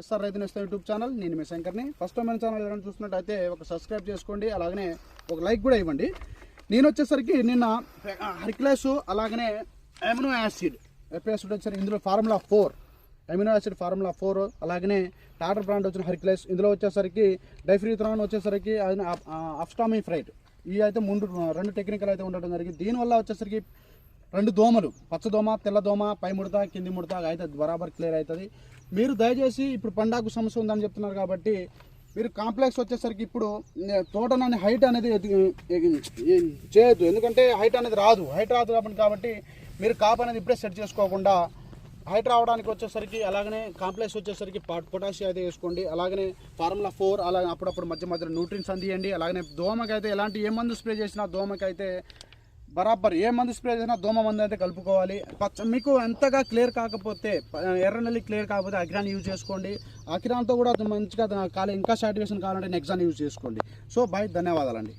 SR రైతు నేస్తం YouTube channel. నేను మీ శంకర్ని. ఫస్ట్ టైం మన ఛానల్ ఎవరైనా చూస్తున్నట్టయితే ఒక సబ్స్క్రైబ్ చేసుకోండి. అలాగనే ఒక లైక్ కూడా ఇవ్వండి. నేను వచ్చేసరికి నిన్న హరిక్లాస్ అలాగనే అమినో యాసిడ్ ఎపియాసిడ్ వచ్చేసరికి ఇందులో formula four amino acid formula four అలాగనే టాటర్ బ్రాండ్ వచ్చిన హరిక్లాస్ ఇందులో వచ్చేసరికి డైఫ్రీథ్రాన్ వచ్చేసరికి అఫ్స్టామీ ఫ్రైట్. ఇవి అయితే ముందు రెండు టెక్నికల్ అయితే ఉండడం జరిగింది. దీనివల్ల వచ్చేసరికి రెండు దోమలు పచ్చ దోమ తెల్ల దోమ పై ముడత కింది ముడత అయితే బరాబర్ క్లియర్ అవుతుంది. మీరు దయచేసి ఇప్పుడు పండాకు సమస్య ఉందని చెప్తున్నారు కాబట్టి మీరు కాంప్లెక్స్ వచ్చేసరికి ఇప్పుడు నే- తోటనని హైట్ అనేది చేయొద్దు. ఎందుకంటే హైట్ అనేది రాదు. హైట్ రాదు కాబట్టి కాబట్టి మీరు కాప్ అనేది ఇప్పుడే సెట్ చేసుకోకుండా హైట్ రావడానికి వచ్చేసరికి అలాగనే కాంప్లెక్స్ వచ్చేసరికి పొటాషియం అయితే వేసుకోండి. అలాగనే ఫార్ములా ఫోర్ అలాగే అప్పుడప్పుడు మధ్య మధ్యలో న్యూట్రిన్స్ అందియండి. అలాగనే దోమకైతే ఎలాంటి ఏ మందు స్ప్రే చేసినా దోమకైతే బరాబర్ ఏ మందు స్ప్రే చేసినా దోమ మందు అయితే కలుపుకోవాలి. పచ్చ మీకు ఎంతగా క్లియర్ కాకపోతే ఎర్రనల్లి క్లియర్ కాకపోతే అగ్రాన్ యూజ్ చేసుకోండి. అకిరాన్తో కూడా మంచిగా కాలే ఇంకా సాటిస్ఫాక్షన్ కావాలంటే నెక్సాన్ యూజ్ చేసుకోండి. సో బాయ్ ధన్యవాదాలండి.